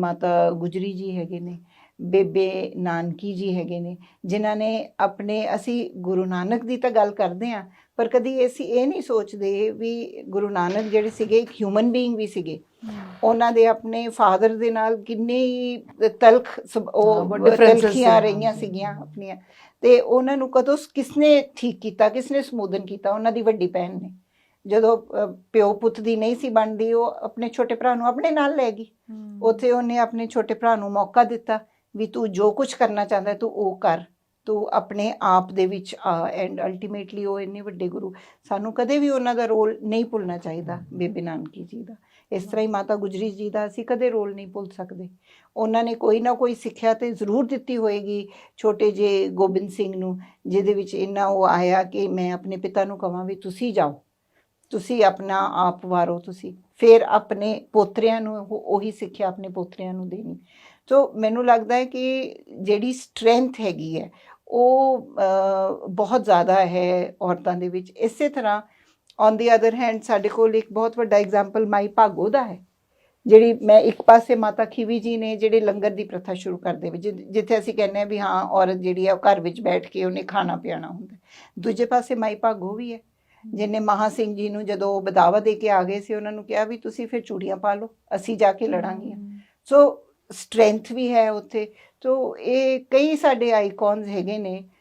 ਮਾਤਾ ਗੁਜਰੀ ਜੀ ਹੈਗੇ ਨੇ ਬੇਬੇ ਨਾਨਕੀ ਜੀ ਹੈਗੇ ਨੇ ਜਿਨ੍ਹਾਂ ਨੇ ਆਪਣੇ ਅਸੀਂ ਗੁਰੂ ਨਾਨਕ ਦੀ ਤਾਂ ਗੱਲ ਕਰਦੇ ਆ ਪਰ ਕਦੀ ਅਸੀਂ ਇਹ ਨਹੀਂ ਸੋਚਦੇ ਵੀ ਗੁਰੂ ਨਾਨਕ ਜਿਹੜੇ ਸੀਗੇ ਇੱਕ ਹਿਊਮਨ ਬੀਇੰਗ ਵੀ ਸੀਗੇ ਉਹਨਾਂ ਦੇ ਆਪਣੇ ਫਾਦਰ ਦੇ ਨਾਲ ਕਿੰਨੇ ਹੀ ਤਲਖ ਉਹ ਤਲਖੀਆਂ। ਰਹੀਆਂ ਸੀਗੀਆਂ ਆਪਣੀਆਂ ਤੇ ਉਹਨਾਂ ਨੂੰ ਕਦੋਂ ਕਿਸਨੇ ਠੀਕ ਕੀਤਾ ਕਿਸਨੇ ਸਮੂਦਨ ਕੀਤਾ ਉਹਨਾਂ ਦੀ ਵੱਡੀ ਭੈਣ ਨੇ ਜਦੋਂ ਪਿਓ ਪੁੱਤ ਦੀ ਨਹੀਂ ਸੀ ਬਣਦੀ ਉਹ ਆਪਣੇ ਛੋਟੇ ਭਰਾ ਨੂੰ ਆਪਣੇ ਨਾਲ ਲੈ ਗਈ। ਉੱਥੇ ਉਹਨੇ ਆਪਣੇ ਛੋਟੇ ਭਰਾ ਨੂੰ ਮੌਕਾ ਦਿੱਤਾ ਵੀ ਤੂੰ ਜੋ ਕੁਝ ਕਰਨਾ ਚਾਹੁੰਦਾ ਤੂੰ ਉਹ ਕਰ। ਤੂੰ ਆਪਣੇ ਆਪ ਦੇ ਵਿੱਚ ਆ ਐਂਡ ਅਲਟੀਮੇਟਲੀ ਉਹ ਇੰਨੇ ਵੱਡੇ ਗੁਰੂ। ਸਾਨੂੰ ਕਦੇ ਵੀ ਉਹਨਾਂ ਦਾ ਰੋਲ ਨਹੀਂ ਭੁੱਲਣਾ ਚਾਹੀਦਾ ਬੇਬੇ ਨਾਨਕੀ ਜੀ ਦਾ। ਇਸ ਤਰ੍ਹਾਂ ਹੀ ਮਾਤਾ ਗੁਜਰੀ ਜੀ ਦਾ ਅਸੀਂ ਕਦੇ ਰੋਲ ਨਹੀਂ ਭੁੱਲ ਸਕਦੇ। ਉਹਨਾਂ ਨੇ ਕੋਈ ਨਾ ਕੋਈ ਸਿੱਖਿਆ ਤੇ ਜ਼ਰੂਰ ਦਿੱਤੀ ਹੋਏਗੀ ਛੋਟੇ ਜੇ ਗੋਬਿੰਦ ਸਿੰਘ ਨੂੰ ਜਿਹਦੇ ਵਿੱਚ ਇੰਨਾ ਉਹ ਆਇਆ ਕਿ ਮੈਂ ਆਪਣੇ ਪਿਤਾ ਨੂੰ ਕਹਾਂ ਵੀ ਤੁਸੀਂ ਜਾਓ। ਤੁਸੀਂ ਆਪਣਾ ਆਪ ਵਾਰੋ ਤੁਸੀਂ। ਫਿਰ ਆਪਣੇ ਪੋਤਰਿਆਂ ਨੂੰ ਉਹ- ਉਹੀ ਸਿੱਖਿਆ ਆਪਣੇ ਪੋਤਰਿਆਂ ਨੂੰ ਦੇਣੀ। ਸੋ ਮੈਨੂੰ ਲੱਗਦਾ ਹੈ ਕਿ ਜਿਹੜੀ ਸਟਰੈਂਥ ਹੈਗੀ ਹੈ ਉਹ ਅਹ, ਬਹੁਤ ਜ਼ਿਆਦਾ ਹੈ ਔਰਤਾਂ ਦੇ ਵਿੱਚ। ਇਸੇ ਤਰ੍ਹਾਂ ਔਨ ਦੀ ਅਦਰ ਹੈਂਡ ਸਾਡੇ ਕੋਲ ਇੱਕ ਬਹੁਤ ਵੱਡਾ ਐਗਜ਼ਾਮਪਲ ਮਾਈ ਭਾਗੋ ਦਾ ਹੈ ਜਿਹੜੀ ਮੈਂ ਇੱਕ ਪਾਸੇ ਮਾਤਾ ਖੀਵੀ ਜੀ ਨੇ ਜਿਹੜੇ ਲੰਗਰ ਦੀ ਪ੍ਰਥਾ ਸ਼ੁਰੂ ਕਰਦੇ ਵਿੱਚ ਜਿ- ਜਿੱਥੇ ਅਸੀਂ ਕਹਿੰਦੇ ਹਾਂ ਵੀ ਹਾਂ ਔਰਤ ਜਿਹੜੀ ਹੈ ਉਹ ਘਰ ਵਿੱਚ ਬੈਠ ਕੇ ਉਹਨੇ ਖਾਣਾ ਪਿਆਣਾ ਹੁੰਦਾ। ਦੂਜੇ ਪਾਸੇ ਮਾਈ ਭਾਗੋ ਵੀ ਹੈ। ਜਿਨੇ ਮਹਾ ਸਿੰਘ ਜੀ ਨੂੰ ਜਦੋਂ ਬਦਾਵਾ ਦੇ ਕੇ ਆ ਗਏ ਸੀ ਉਹਨਾਂ ਨੂੰ ਕਿਹਾ ਵੀ ਤੁਸੀਂ ਫਿਰ ਚੂੜੀਆਂ ਪਾ ਲਓ ਅਸੀਂ ਜਾ ਕੇ ਲੜਾਂਗੀਆਂ। ਸੋ ਸਟਰੈਂਥ ਵੀ ਹੈ ਉੱਥੇ। ਸੋ ਇਹ ਕਈ ਸਾਡੇ ਆਈਕਨਸ ਹੈਗੇ ਨੇ